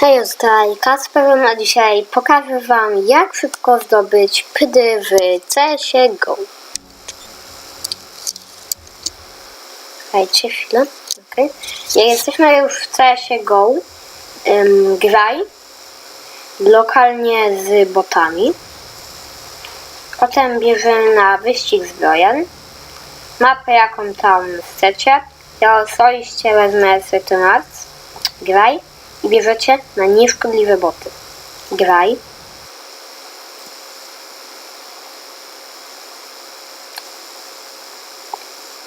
Hej, tutaj Kasper, a dzisiaj pokażę Wam, jak szybko zdobyć pdy w CSGO. Czekajcie chwilę. Okay. Jak jesteśmy już w CSGO, ym, graj lokalnie z botami. Potem bierzemy na wyścig zbrojen. Mapę jaką tam chcecie. Ja osobiście wezmę City Mars. Graj bierzecie na nieszkodliwe boty. Graj.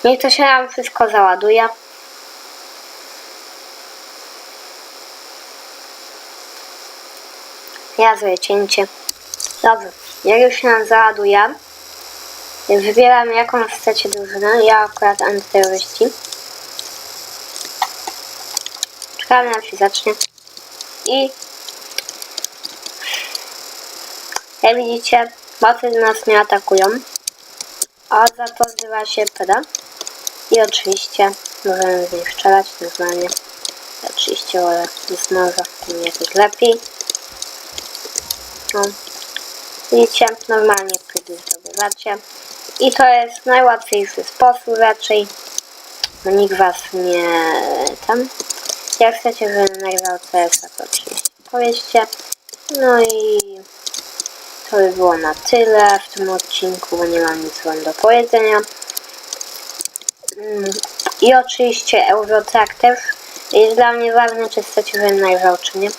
Niech to się nam wszystko załaduje. Ja zrobię cięcie. Dobrze, jak już się nam załaduje, wybieram jaką chcecie drużynę. Ja akurat antyterroryści. Czekamy aż się zacznie. I jak widzicie, boty nas nie atakują. A za to zbywa się peda. I oczywiście możemy z nich strzelać normalnie. Oczywiście wolę z noża, tym jakoś lepiej. No. Widzicie, normalnie pedy zdobywacie. I to jest najłatwiejszy sposób raczej. Bo nikt was nie tam. Jak chcecie, żebym nagrał CS, to powiedzcie. No i to by było na tyle w tym odcinku, bo nie mam nic wam do powiedzenia. I oczywiście Eurotrack też jest dla mnie ważny, czy chcecie, żebym nagrał, czy nie.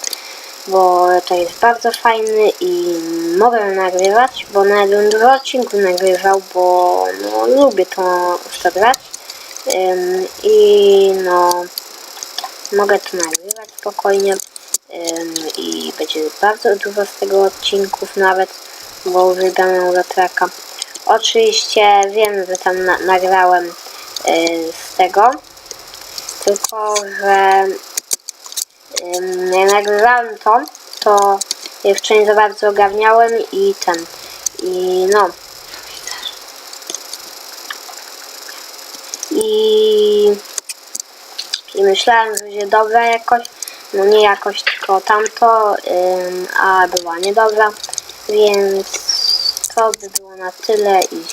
Bo to jest bardzo fajny i mogę nagrywać, bo nawet bym dużo odcinków nagrywał, bo no, lubię to, w to grać. Ym, I no mogę to nagrywać spokojnie i będzie bardzo dużo z tego odcinków nawet, bo uwielbiam Eurotracka. Oczywiście wiem, że tam na nagrałem z tego, tylko że jak nagrywałem to, to jeszcze nie za bardzo ogarniałem i ten, i no. I myślałem, że będzie dobra jakoś, no nie jakoś, tylko tamto, a była niedobra, więc to by było na tyle i